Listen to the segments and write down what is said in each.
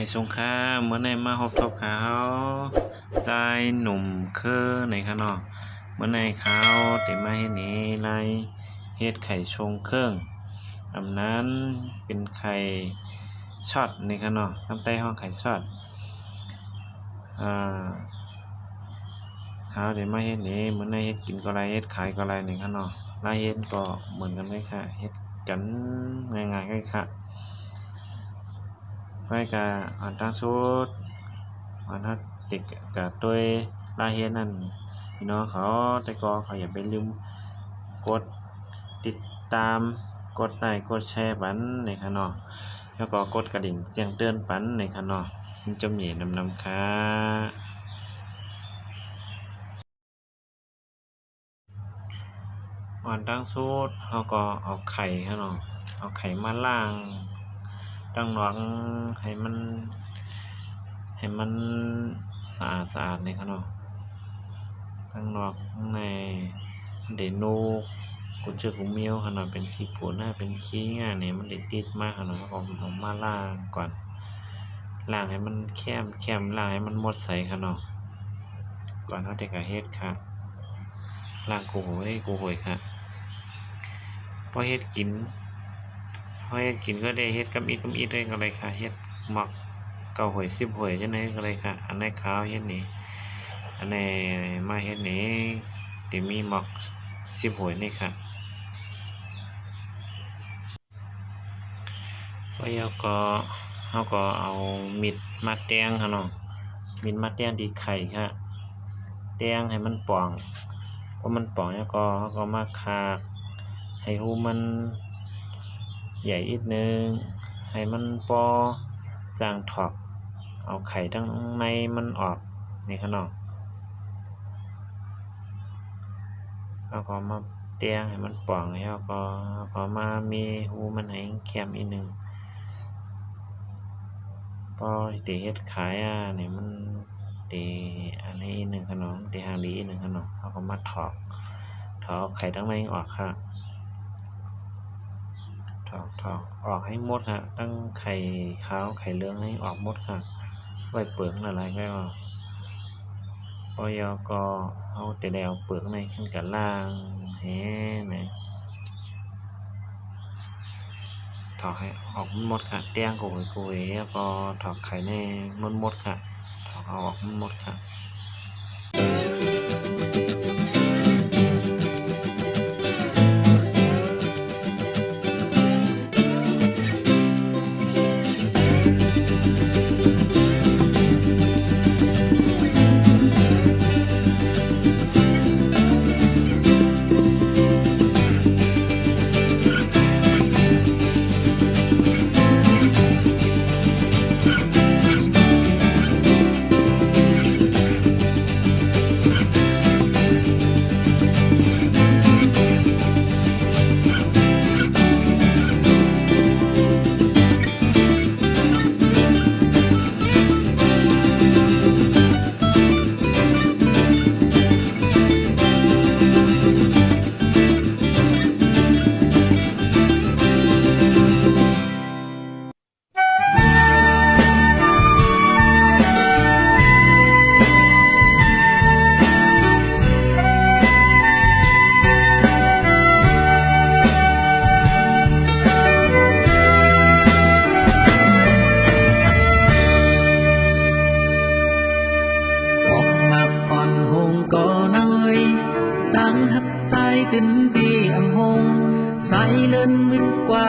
ไม่สงค่าเมื่อในมาหอบทบเขาใจหนุ่มเคอในข้างนอกเมื่อในเขาวแต่มาเฮ็ดนี้ในเฮ็ดไข่ชงเครื่องอำนั้นเป็นไข่ช็อตในข้างนอกทำใต้ห้องไข่ช็อตอ่าขาวแต่มาเฮ็ดนี้เหมื่อในเฮ็ดกินก็ไรเฮ็ดขายก็ไรในข้างนอกรเฮ็ดก็เหมือนกันเลยค่ะเฮ็ดกันง่ายๆเลยค่ะ ไว้กะอ่านตั้งสุดอ่านถ้าเด็กกะตัวลายเฮ็ดนั่นพี่น้องเขาแต่ก็เขาอย่าไปลืมกดติดตามกดไลค์กดแชร์ปันในค่ะเนาะแล้วก็กดกระดิ่งแจ้งเตือนปันในค่ะเนาะมันจะมีนำนำค่ะอ่อนตั้งสุดเขาก็เอาไข่ค่ะเนาะเอาไข่มาล่าง ตั้งหวังให้มัน ให้มันสะอาดสะอาดนี่ครับเนาะตั้งหวังในเดนูกุเจอกุเมียวขนาดเป็นขี้ปูหน้าเป็นขี้ง่าเนี่ยมันเด็ดติดมากขนาดแล้วก็ผมมาล้างก่อนล้างให้มันแคมแคมล้างให้มันหมดใสขนาดก่อนเขาเด็กกะเฮ็ดค่ะล้างกูโหยกูโหยค่ะพอเฮ็ดกิน พอเฮ็ดกินก็ได้เฮ็ดกับอีกกับอีกได้ก็เลยค่ะเฮ็ดหมักเก้าหวยสิบหวยจังไดก็เลยค่ะ อันไหนขาวเฮ็ดนี่อันไหนมาเฮ็ดนี่ที่มีหมักสิบหวยนี่ค่ะก็ยาก็เฮาก็เอามิดมาแตงค่ะเนาะมิดมาแตงที่ไข่ค่ะแตงให้มันป่องพอมันป่องแล้วก็เฮาก็มาคากให้หูมัน ใหญ่อีกนึงให้มันปอจางถอกเอาไข่ทั้งในมันออกนี่ข้างนอกแล้วก็มาเตียงให้มันป่องแล้วก็ก็มามีหูมันให้แคมอีกหนึ่งพอตีเฮ็ดขายอะเนี่ยมันตีอันนี้อีกหนึ่งขนมตีหางดีอีกหนึ่งขนมเขาก็มาถอกถอกไข่ทั้งในออกค่ะ ถอกถอกออกให้หมดค่ะตั้งไข่ขาวไข่เหลืองให้ออกหมดค่ะ ไว้เปลือกอะไรก็ออกพอยอก็เอาแต่แล้วเปลือกในขึ้นกับล่างแฮ่นะถอกให้ออกหมดค่ะเตี้ยงโกยโกยแล้วก็ถอกไข่ในหมดหมดค่ะถอกเอาออกหมดหมดค่ะ ใจขึ้นปีอำหงสายเลินมึกกว่า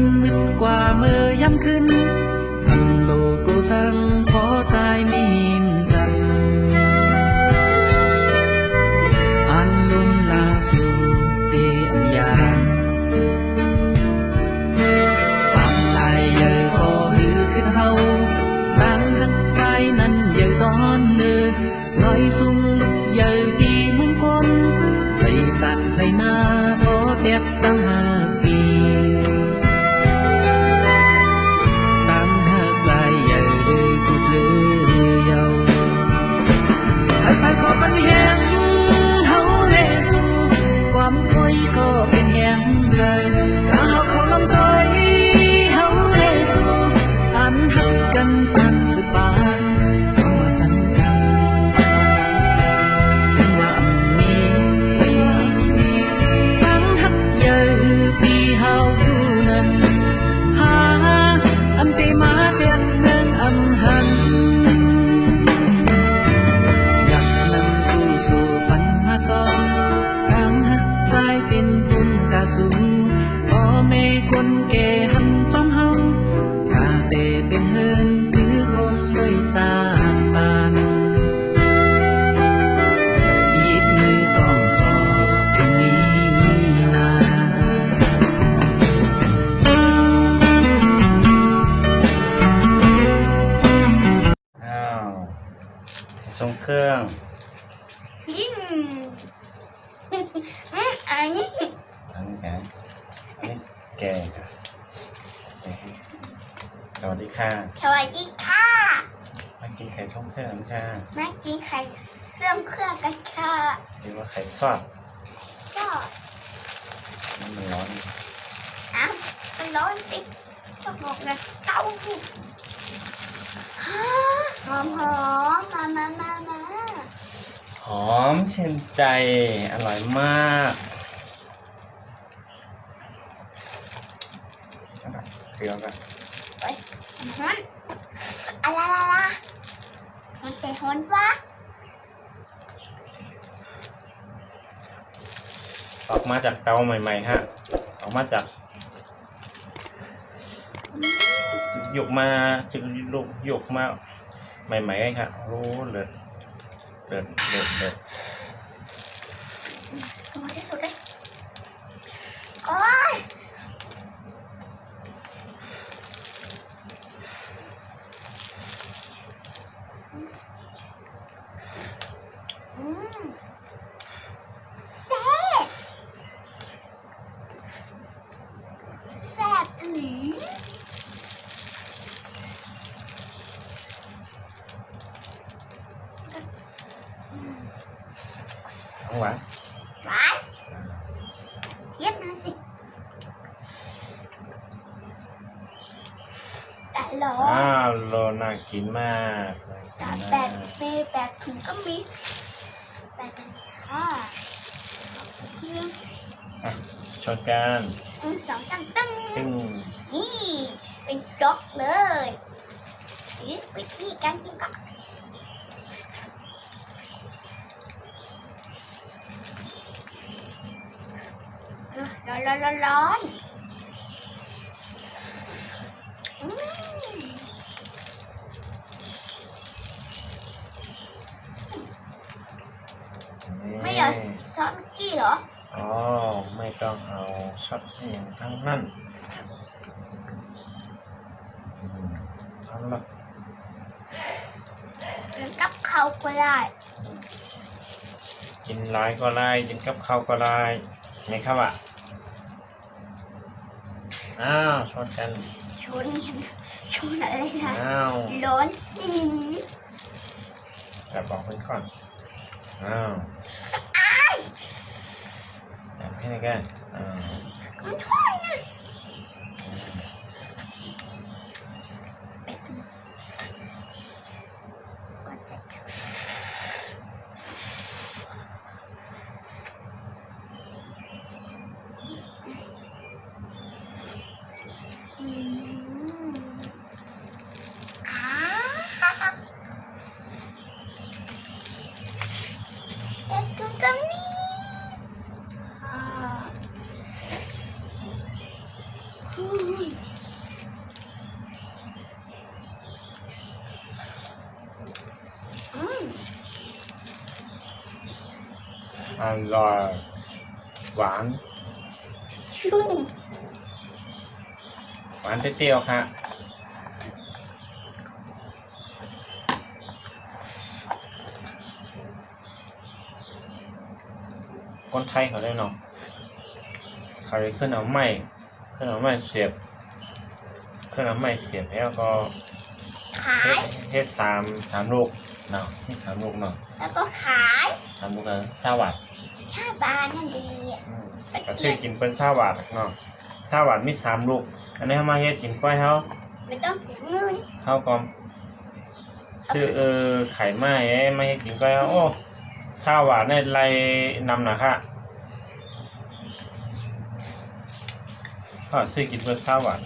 นกว่ามือย้ำขึ้นทำโลกูสังพอใจมีมจันอันลุมนาสูตีอันยานปัมไลเยอพอหือขึ้นเฮาตั้งหันใจนั้นเยอตอนเลือน้อยสุ่มลุกเยอปีมุงคนไปตัดในนาพอเปียดตั้งหา อันนี้อันนี้แกอันนี้แกค่ะสวัสดีค่ะสวัสดีค่ะมากินไข่ทรงเครื่องค่ะมากินไข่เสื่อมเครื่องกันค่ะหรือว่าไข่ซอดก็มันร้อนอ้าวมันร้อนสิต้องบอกนะเต้าหู้ฮะหอมหอมมามามามาหอมชื่นใจ อร่อยมาก เอาก่อนเกลือกันฮอนอะไรละละมันเป็นฮอนวะออกมาจากเตาใหม่ๆฮะ ออกมาจากหยกมาจึงลูกหยกมาใหม่ๆเลยค่ะโอ้เลิศเลิศเลิศเลิศ กำลังที่สุดเลยโอ้ยอืมแซ่บแซ่บอีหลี เอา หวานหวานเย็บมาสิแต่หรออ้าวโลน่ากินมากแต่น่าแบกินบมากเมย์แบบถุงก็มีแบบนี้ค่ะหนึ่งอะชนกันหนึ่งสองสามตึ้งตึ้งนี่เป็นจ็อกเลยหรือวิธีการกินก็ ร้อนร้อนร้อนร้อนอืมไม่อยากซอสกี้เหรอ อ๋อ ไม่ต้องเอาช็อตเองทั้งนั้นอืมเอาละหรือกับเขาก็ได้กินร้ายก็ไล่กินกับข้าวก็ไล่ไงครับอะ อ้าวชนกัน ชนชนอะไรนะอ้าวร้อนจีแต่บอกเป็นก่อน อ้าวจับให้ได้กันอ้าวมันท้อยนะอืมอ่าเอ็ดดูตรงนี้อ่าอืม อืม อร่อยหวานชุ่มหวานเปรี้ยวๆค่ะคนไทยเขาได้เนาะเขาจะขึ้นเอาไม้ขึ้นเอาไม้เสียบขึ้นเอาไม้เสียบแล้วก็ขายเฮ็ดสามสามลูกเนาะที่สามลูกเนาะแล้วก็ขาย สามลูกละสาวัด ชาบานนั่นดีอะอืมก็ซื้อกินเป็นสาวัดเนาะสาวัดมีสามลูก อันนี้เขามาเฮ็ดกินก้อยเขาไม่ต้องเสียเงินเขาก็ซื้อเออไข่ไม้เอ้มาเฮ็ดกินก้อยเขาโอ้สาวัดในไรนำหนะค่ะก็ซื้อกินเป็นสาวัด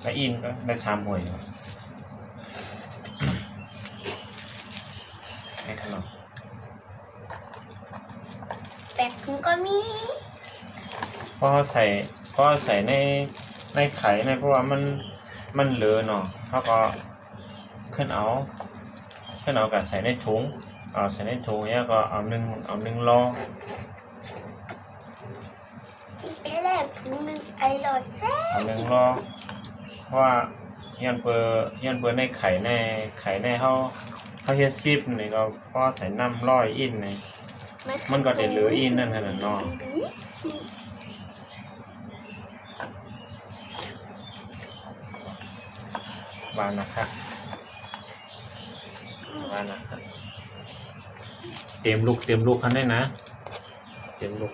แล้วอินก็ได้สามหวยอยู่ไอ้ขนม แต่ถุงก็มี เพราะเขาใส่เพราะเขาใส่ในในไข่ในเพราะว่ามันมันเหลือเนาะเขาก็ขึ้นเอาขึ้นเอากับใส่ในถุงเอาใส่ในถุงเนี้ยก็เอาหนึ่งเอาหนึ่งรอที่เป็นแรกถุงหนึ่งอร่อยแซ่บเอาหนึ่งรอเพราะว่ายันเปอร์ยันเปอร์ในไข่ในไข่ในเขาเขาเฮ็ดซิปนี่ก็เพราะใส่น้ำร้อยอินนี่มันก็ได้เหลืออินนั่นขนาดเนาะ วานนะครับวานนะครับเตรียมลูกเตรียมลูกกันได้นะ เตรียมลูก